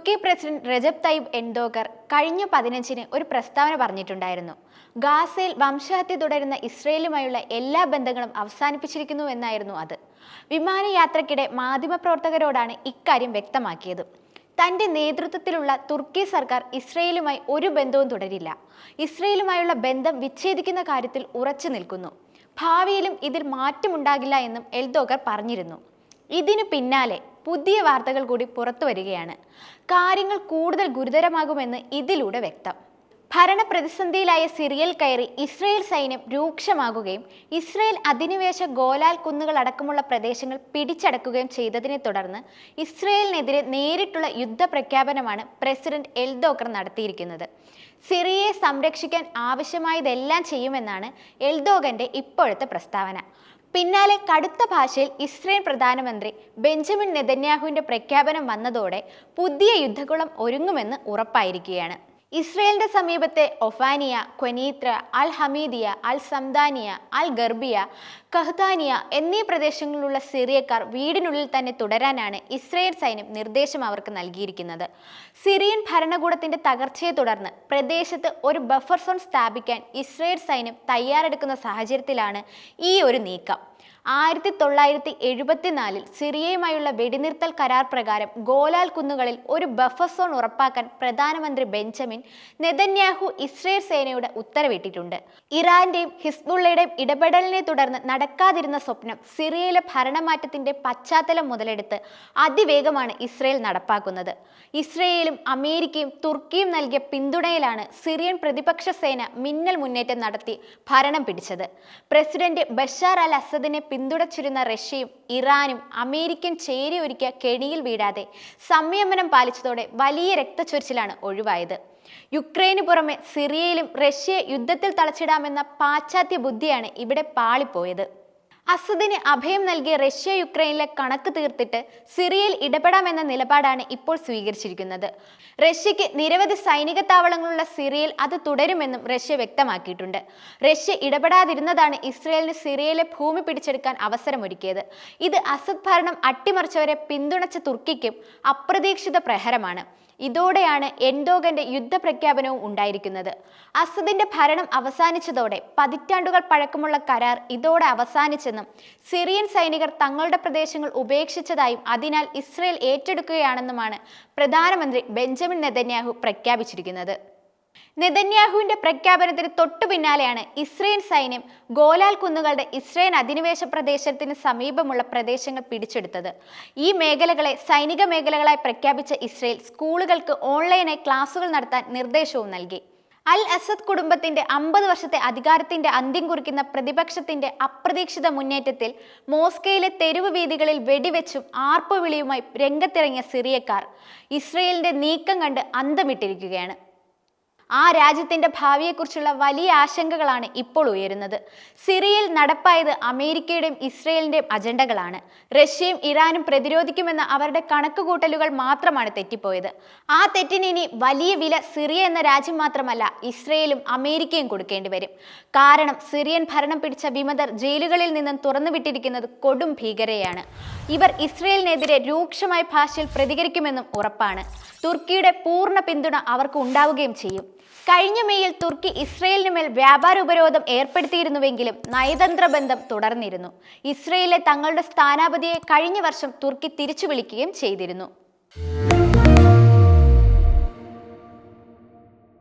Turkey president Recep Tayyip Erdogan കഴിഞ്ഞ പതിനഞ്ചിന് ഒരു പ്രസ്താവന പറഞ്ഞിട്ടുണ്ടായിരുന്നു. ഗാസയിൽ വംശഹത്യ തുടരുന്ന ഇസ്രയേലുമായുള്ള എല്ലാ ബന്ധങ്ങളും അവസാനിപ്പിച്ചിരിക്കുന്നു എന്നായിരുന്നു അത്. വിമാനയാത്രക്കിടെ മാധ്യമപ്രവർത്തകരോടാണ് ഇക്കാര്യം വ്യക്തമാക്കിയത്. തന്റെ നേതൃത്വത്തിലുള്ള തുർക്കി സർക്കാർ ഇസ്രയേലുമായി ഒരു ബന്ധവും തുടരില്ല. ഇസ്രയേലുമായുള്ള ബന്ധം വിച്ഛേദിക്കുന്ന കാര്യത്തിൽ ഉറച്ചു നിൽക്കുന്നു. ഭാവിയിലും ഇതിൽ മാറ്റമുണ്ടാകില്ല എന്നും എൽദോഗർ പറഞ്ഞിരുന്നു. ഇതിനു പിന്നാലെ പുതിയ വാർത്തകൾ കൂടി പുറത്തു വരികയാണ്. കാര്യങ്ങൾ കൂടുതൽ ഗുരുതരമാകുമെന്ന് ഇതിലൂടെ വ്യക്തം. ഭരണ പ്രതിസന്ധിയിലായ സിറിയൽ കയറി ഇസ്രയേൽ സൈന്യം രൂക്ഷമാകുകയും ഇസ്രയേൽ അധിനിവേശ ഗോലാൽ കുന്നുകൾ അടക്കമുള്ള പ്രദേശങ്ങൾ പിടിച്ചടക്കുകയും ചെയ്തതിനെ തുടർന്ന് ഇസ്രയേലിനെതിരെ നേരിട്ടുള്ള യുദ്ധ പ്രഖ്യാപനമാണ് പ്രസിഡന്റ് എൽദോക്കർ നടത്തിയിരിക്കുന്നത്. സിറിയയെ സംരക്ഷിക്കാൻ ആവശ്യമായതെല്ലാം ചെയ്യുമെന്നാണ് എൽദോഗന്റെ ഇപ്പോഴത്തെ പ്രസ്താവന. പിന്നാലെ കടുത്ത ഭാഷയിൽ ഇസ്രയേൽ പ്രധാനമന്ത്രി ബെഞ്ചമിൻ നെതന്യാഹുവിന്റെ പ്രഖ്യാപനം വന്നതോടെ പുതിയ യുദ്ധകുളം ഒരുങ്ങുമെന്ന് ഉറപ്പായിരിക്കുകയാണ്. ഇസ്രയേലിന്റെ സമീപത്തെ ഒഫാനിയ ക്വനീത്ര അൽ ഹമീദിയ അൽ സംദാനിയ അൽ ഗർബിയ കഹ്താനിയ എന്നീ പ്രദേശങ്ങളിലുള്ള സിറിയക്കാർ വീടിനുള്ളിൽ തന്നെ തുടരാനാണ് ഇസ്രയേൽ സൈന്യം നിർദ്ദേശം അവർക്ക് നൽകിയിരിക്കുന്നത്. സിറിയൻ ഭരണകൂടത്തിന്റെ തകർച്ചയെ തുടർന്ന് പ്രദേശത്ത് ഒരു ബഫർ സോൺ സ്ഥാപിക്കാൻ ഇസ്രയേൽ സൈന്യം തയ്യാറെടുക്കുന്ന സാഹചര്യത്തിലാണ് ഈ ഒരു നീക്കം. ആയിരത്തി തൊള്ളായിരത്തി എഴുപത്തിനാലിൽ സിറിയയുമായുള്ള വെടിനിർത്തൽ കരാർ പ്രകാരം ഗോലാൽ കുന്നുകളിൽ ഒരു ബഫർ സോൺ ഉറപ്പാക്കാൻ പ്രധാനമന്ത്രി ബെഞ്ചമിൻ നെതന്യാഹു ഇസ്രയേൽ സേനയുടെ ഉത്തരവിട്ടിട്ടുണ്ട്. ഇറാന്റെയും ഹിസ്ബുള്ളയുടെയും ഇടപെടലിനെ തുടർന്ന് നടക്കാതിരുന്ന സ്വപ്നം സിറിയയിലെ ഭരണമാറ്റത്തിന്റെ പശ്ചാത്തലം മുതലെടുത്ത് അതിവേഗമാണ് ഇസ്രയേൽ നടപ്പാക്കുന്നത്. ഇസ്രയേലും അമേരിക്കയും തുർക്കിയും നൽകിയ പിന്തുണയിലാണ് സിറിയൻ പ്രതിപക്ഷ സേന മിന്നൽ മുന്നേറ്റം നടത്തി ഭരണം പിടിച്ചത്. പ്രസിഡന്റ് ബഷാർ അൽ അസദിനെ പിന്തുണച്ചിരുന്ന റഷ്യയും ഇറാനും അമേരിക്കൻ ചേരി ചേരിയൊരുക്കിയ കെണിയിൽ വീഴാതെ സംയമനം പാലിച്ചതോടെ വലിയ രക്തച്ചൊരിച്ചിലാണ് ഒഴിവായത്. യുക്രൈന് പുറമെ സിറിയയിലും റഷ്യയെ യുദ്ധത്തിൽ തളച്ചിടാമെന്ന പാശ്ചാത്യ ബുദ്ധിയാണ് ഇവിടെ പാളിപ്പോയത്. അസദിന് അഭയം നൽകി റഷ്യ യുക്രൈനിലെ കണക്ക് തീർത്തിട്ട് സിറിയയിൽ ഇടപെടാമെന്ന നിലപാടാണ് ഇപ്പോൾ സ്വീകരിച്ചിരിക്കുന്നത്. റഷ്യയ്ക്ക് നിരവധി സൈനിക താവളങ്ങളുള്ള സിറിയയിൽ അത് തുടരുമെന്നും റഷ്യ വ്യക്തമാക്കിയിട്ടുണ്ട്. റഷ്യ ഇടപെടാതിരുന്നതാണ് ഇസ്രയേലിന് സിറിയയിലെ ഭൂമി പിടിച്ചെടുക്കാൻ അവസരമൊരുക്കിയത്. ഇത് അസദ് ഭരണം അട്ടിമറിച്ചവരെ പിന്തുണച്ച തുർക്കിക്കും അപ്രതീക്ഷിത പ്രഹരമാണ്. ഇതോടെയാണ് എൻഡോഗന്റെ യുദ്ധപ്രഖ്യാപനവും ഉണ്ടായിരിക്കുന്നത്. അസദിന്റെ ഭരണം അവസാനിച്ചതോടെ പതിറ്റാണ്ടുകൾ പഴക്കമുള്ള കരാർ ഇതോടെ അവസാനിച്ചെന്നും സിറിയൻ സൈനികർ തങ്ങളുടെ പ്രദേശങ്ങൾ ഉപേക്ഷിച്ചതായും അതിനാൽ ഇസ്രയേൽ ഏറ്റെടുക്കുകയാണെന്നുമാണ് പ്രധാനമന്ത്രി ബെഞ്ചമിൻ നെതന്യാഹു പ്രഖ്യാപിച്ചിരിക്കുന്നത്. നെതന്യാഹുവിന്റെ പ്രഖ്യാപനത്തിന് തൊട്ടു പിന്നാലെയാണ് ഇസ്രയേൽ സൈന്യം ഗോലാൽ കുന്നുകളുടെ ഇസ്രയേൽ അധിനിവേശ പ്രദേശത്തിന് സമീപമുള്ള പ്രദേശങ്ങൾ പിടിച്ചെടുത്തത്. ഈ മേഖലകളെ സൈനിക മേഖലകളായി പ്രഖ്യാപിച്ച ഇസ്രയേൽ സ്കൂളുകൾക്ക് ഓൺലൈനായി ക്ലാസുകൾ നടത്താൻ നിർദ്ദേശവും നൽകി. അൽ അസദ് കുടുംബത്തിന്റെ അമ്പത് വർഷത്തെ അധികാരത്തിന്റെ അന്ത്യം കുറിക്കുന്ന പ്രതിപക്ഷത്തിന്റെ അപ്രതീക്ഷിത മുന്നേറ്റത്തിൽ മോസ്കയിലെ തെരുവ് വീതികളിൽ വെടിവെച്ചും ആർപ്പുവിളിയുമായി രംഗത്തിറങ്ങിയ സിറിയക്കാർ ഇസ്രയേലിന്റെ നീക്കം കണ്ട് അന്തമിട്ടിരിക്കുകയാണ്. ആ രാജ്യത്തിന്റെ ഭാവിയെക്കുറിച്ചുള്ള വലിയ ആശങ്കകളാണ് ഇപ്പോൾ ഉയരുന്നത്. സിറിയയിൽ നടപ്പായത് അമേരിക്കയുടെയും ഇസ്രയേലിന്റെയും അജണ്ടകളാണ്. റഷ്യയും ഇറാനും പ്രതിരോധിക്കുമെന്ന അവരുടെ കണക്കുകൂട്ടലുകൾ മാത്രമാണ് തെറ്റിപ്പോയത്. ആ തെറ്റിന് വലിയ വില സിറിയ എന്ന രാജ്യം മാത്രമല്ല ഇസ്രയേലും അമേരിക്കയും കൊടുക്കേണ്ടി വരും. കാരണം സിറിയൻ ഭരണം പിടിച്ച വിമതർ ജയിലുകളിൽ നിന്നും തുറന്നുവിട്ടിരിക്കുന്നത് കൊടും ഭീകരയാണ് ഇവർ ഇസ്രയേലിനെതിരെ രൂക്ഷമായ ഭാഷയിൽ പ്രതികരിക്കുമെന്നും ഉറപ്പാണ്. തുർക്കിയുടെ പൂർണ പിന്തുണ അവർക്ക് ഉണ്ടാവുകയും ചെയ്യും. കഴിഞ്ഞ മെയ്യിൽ തുർക്കി ഇസ്രയേലിന് മേൽ വ്യാപാര ഉപരോധം ഏർപ്പെടുത്തിയിരുന്നുവെങ്കിലും നയതന്ത്ര ബന്ധം തുടർന്നിരുന്നു. ഇസ്രയേലിലെ തങ്ങളുടെ സ്ഥാനാപതിയെ കഴിഞ്ഞ വർഷം തുർക്കി തിരിച്ചു വിളിക്കുകയും ചെയ്തിരുന്നു.